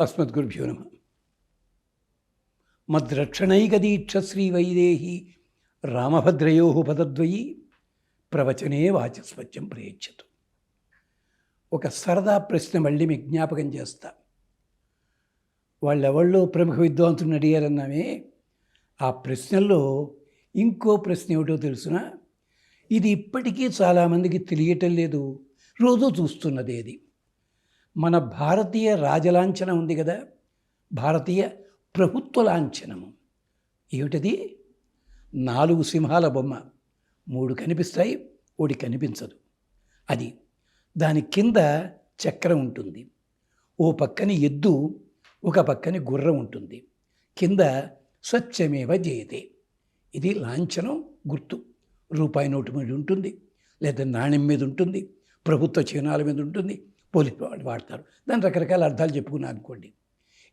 అస్మద్గురుభ్యో నమ. మద్రక్షణైకదీక్ష శ్రీవైదేహి రామభద్రయో పదద్వయీ ప్రవచనే వాచస్పత్యం ప్రయచ్చతు ఒక సరదా ప్రశ్న మళ్ళీ మీకు జ్ఞాపకం చేస్తా. వాళ్ళెవళ్ళో ప్రముఖ విద్వాంసుని అడిగారన్నామే ఆ ప్రశ్నల్లో ఇంకో ప్రశ్న ఏమిటో తెలుసిన? ఇది ఇప్పటికీ చాలామందికి తెలియటం లేదు రోజు చూస్తున్నది అది మన భారతీయ రాజలాంఛనం ఉంది కదా భారతీయ ప్రభుత్వ లాంఛనము. ఏమిటది? నాలుగు సింహాల బొమ్మ. మూడు కనిపిస్తాయి ఒకటి కనిపించదు. అది దాని కింద చక్రం ఉంటుంది. ఓ పక్కని ఎద్దు ఒక పక్కని గుర్రం ఉంటుంది. కింద స్వచ్ఛమేవ జయతే. ఇది లాంఛనం గుర్తు. రూపాయి నోటు మీద ఉంటుంది లేదా నాణ్యం మీద ఉంటుంది ప్రభుత్వ చిహ్నాల మీద ఉంటుంది పోలీస్ వాళ్ళు వాడతారు. దాని రకరకాల అర్థాలు చెప్పుకున్నాను అనుకోండి.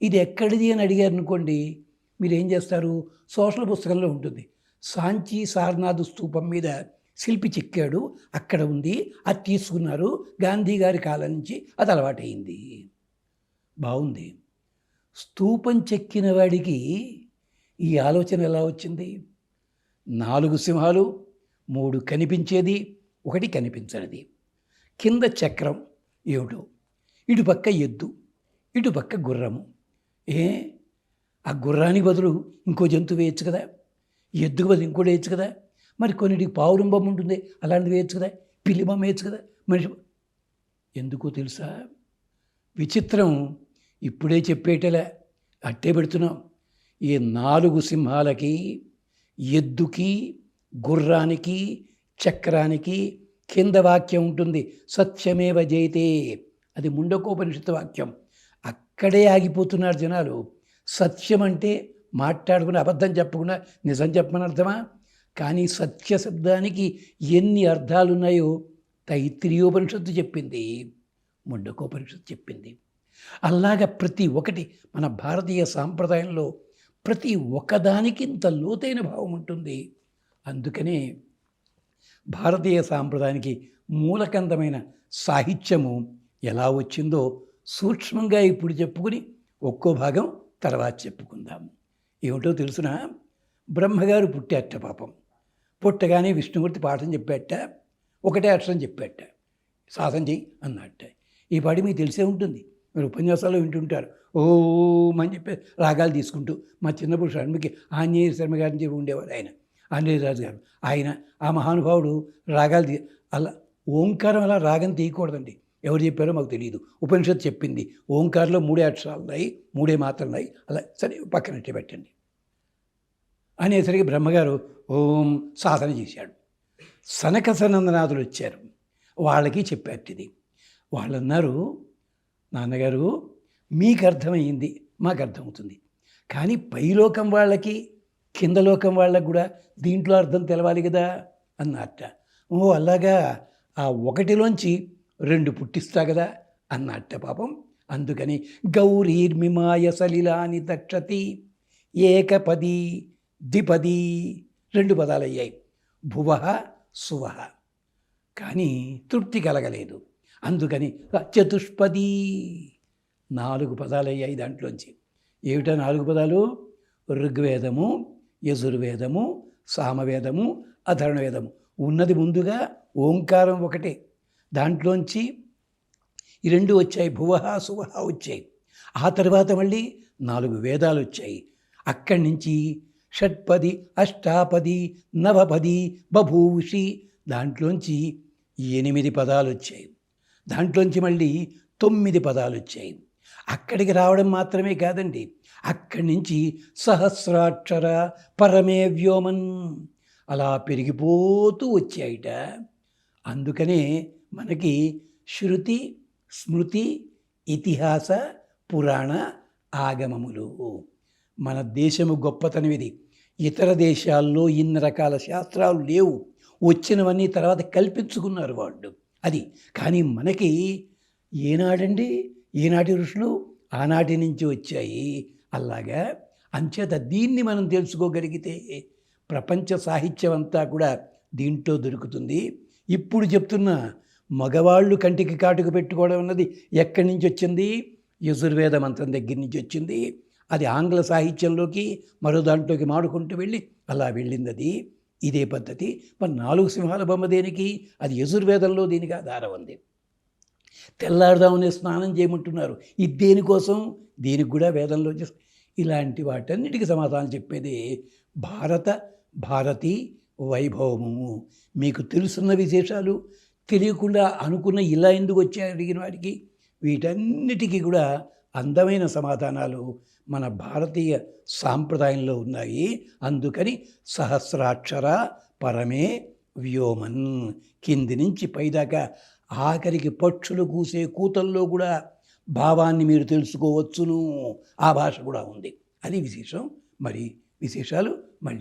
ఇది ఎక్కడిది అని అడిగారు అనుకోండి మీరు ఏం చేస్తారు? సోషల్ పుస్తకంలో ఉంటుంది. సాంచి సారనాథ్ స్తూపం మీద శిల్పి చెక్కాడు అక్కడ ఉంది అది తీసుకున్నారు గాంధీ గారి కాలం నుంచి అది అలవాటైంది బాగుంది. స్తూపం చెక్కిన వాడికి ఈ ఆలోచన ఎలా వచ్చింది? నాలుగు సింహాలు మూడు కనిపించేది ఒకటి కనిపించనిది. కింద చక్రం ఏడు ఇటుపక్క ఎద్దు ఇటుపక్క గుర్రము. ఏ? ఆ గుర్రానికి బదులు ఇంకో జంతువు వేయచ్చు కదా. ఎద్దుకు బదులు ఇంకోటి వేయచ్చు కదా. మరి కొన్నిటికి పావురం బొమ్మ ఉంటుంది అలాంటిది వేయచ్చు కదా. పిల్లి బొమ్మ వేయచ్చు కదా. మనిషి ఎందుకో తెలుసా? విచిత్రం. ఇప్పుడే చెప్పేటలే అట్టే పెడుతున్నాం. ఈ నాలుగు సింహాలకి ఎద్దుకి గుర్రానికి చక్రానికి కింద వాక్యం ఉంటుంది. సత్యమేవ జైతే అది ముండకోపనిషత్తు వాక్యం. అక్కడే ఆగిపోతున్నారు జనాలు. సత్యం అంటే మాట్లాడుకుని అబద్ధం చెప్పకుండా నిజం చెప్పమని అర్థమా? కానీ సత్య శబ్దానికి ఎన్ని అర్థాలు ఉన్నాయో తైత్రీయోపనిషత్తు చెప్పింది. ముండకోపనిషత్తు చెప్పింది. అలాగ ప్రతి ఒక్కటి మన భారతీయ సాంప్రదాయంలో ప్రతి ఒక్కదానికి ఇంత లోతైన భావం ఉంటుంది. అందుకనే భారతీయ సాంప్రదాయానికి మూలకందమైన సాహిత్యము ఎలా వచ్చిందో సూక్ష్మంగా ఇప్పుడు చెప్పుకుని ఒక్కో భాగం తర్వాత చెప్పుకుందాం. ఏమిటో తెలుసునా? బ్రహ్మగారు పుట్టేట పాపం. పుట్టగానే విష్ణుమూర్తి పాఠం చెప్పేట ఒకటే అక్షరం చెప్పేట సాధన చెయ్యి అన్నట్ట ఈ పాటి మీకు తెలిసే ఉంటుంది. మీరు ఉపన్యాసాలు వింటుంటారు. ఓం అని చెప్పి రాగాలు తీసుకుంటూ మా చిన్నప్పుడు షణ్ముఖి ఆంజనేయ శర్మ గారిని చెప్పి ఉండేవారు ఆయన. రాజు గారు. ఆయన ఆ మహానుభావుడు రాగాలు తీ అలా ఓంకారం అలా రాగం తీయకూడదండి. ఎవరు చెప్పారో మాకు తెలియదు ఉపనిషత్తు చెప్పింది ఓంకారంలో మూడే అక్షరాలు ఉన్నాయి మూడే మాత్రలు ఉన్నాయి అలా సరే పక్కనట్టే పెట్టండి. అనేసరికి బ్రహ్మగారు ఓం సాధన చేశాడు. సనక సనందనాథులు వచ్చారు. వాళ్ళకి చెప్పారు ఇది వాళ్ళు అన్నారు నాన్నగారు మీకు అర్థమైంది మాకు అర్థమవుతుంది కానీ పైలోకం వాళ్ళకి కింద లోకం వాళ్ళకు కూడా దీంట్లో అర్థం తెలవాలి కదా అన్నట్ట. ఓ అలాగా ఆ ఒకటిలోంచి రెండు పుట్టిస్తా కదా అన్నట్ట పాపం. అందుకని గౌరీర్మిమాయ సలిలాని దక్షతి ఏకపది ద్విపది రెండు పదాలయ్యాయి. భువ సువ. కానీ తృప్తి కలగలేదు. అందుకని చతుష్పది నాలుగు పదాలయ్యాయి దాంట్లోంచి. ఏమిటా నాలుగు పదాలు? ఋగ్వేదము యజుర్వేదము సామవేదము అధర్ణవేదము. ఉన్నది ముందుగా ఓంకారం ఒకటే. దాంట్లోంచి ఈ రెండు వచ్చాయి భువహ సువహ వచ్చాయి. ఆ తర్వాత మళ్ళీ నాలుగు వేదాలు వచ్చాయి. అక్కడి నుంచి షట్పది అష్టాపది నవపది బభూషి దాంట్లోంచి ఎనిమిది పదాలు వచ్చాయి. దాంట్లోంచి మళ్ళీ తొమ్మిది పదాలు వచ్చాయి. అక్కడికి రావడం మాత్రమే కాదండి. అక్కడి నుంచి సహస్రాక్షర పరమే వ్యోమన్ అలా పెరిగిపోతూ వచ్చాయిట. అందుకనే మనకి శృతి స్మృతి ఇతిహాస పురాణ ఆగమములు. మన దేశము గొప్పతనం ఇది ఇతర దేశాల్లో ఇన్ని రకాల శాస్త్రాలు లేవు. వచ్చినవన్నీ తర్వాత కల్పించుకున్నారు వాళ్ళు. అది. కానీ మనకి ఏనాడండి? ఏనాటి ఋషులు? ఆనాటి నుంచి వచ్చాయి. అలాగా అంచేత దీన్ని మనం తెలుసుకోగలిగితే ప్రపంచ సాహిత్యం అంతా కూడా దీంట్లో దొరుకుతుంది. ఇప్పుడు చెప్తున్న మగవాళ్ళు కంటికి కాటుకు పెట్టుకోవడం అన్నది ఎక్కడి నుంచి వచ్చింది? యజుర్వేద మంత్రం దగ్గర నుంచి వచ్చింది. అది ఆంగ్ల సాహిత్యంలోకి మరో దాంట్లోకి మాడుకుంటూ వెళ్ళి అలా వెళ్ళింది అది. ఇదే పద్ధతి. మరి నాలుగు సింహాల బొమ్మ దేనికి? అది యజుర్వేదంలో దీనికి ఆధారం ఉంది. తెల్లారుదామనే స్నానం చేయమంటున్నారు. ఇది దేనికోసం? దీనికి కూడా వేదంలో ఇలాంటి వాటన్నిటికీ సమాధానం చెప్పేది భారత భారతి వైభవము. మీకు తెలుసున్న విశేషాలు తెలియకుండా అనుకున్న ఇలా ఎందుకు వచ్చాయి అడిగిన వాడికి వీటన్నిటికీ కూడా అందమైన సమాధానాలు మన భారతీయ సాంప్రదాయంలో ఉన్నాయి. అందుకని సహస్రాక్షర పరమే వ్యోమన్. కింది నుంచి పైదాకా ఆఖరికి పక్షులు కూసే కూతల్లో కూడా భావాన్ని మీరు తెలుసుకోవచ్చును. ఆ భాష కూడా ఉంది. అది విశేషం. మరి విశేషాలు మళ్ళీ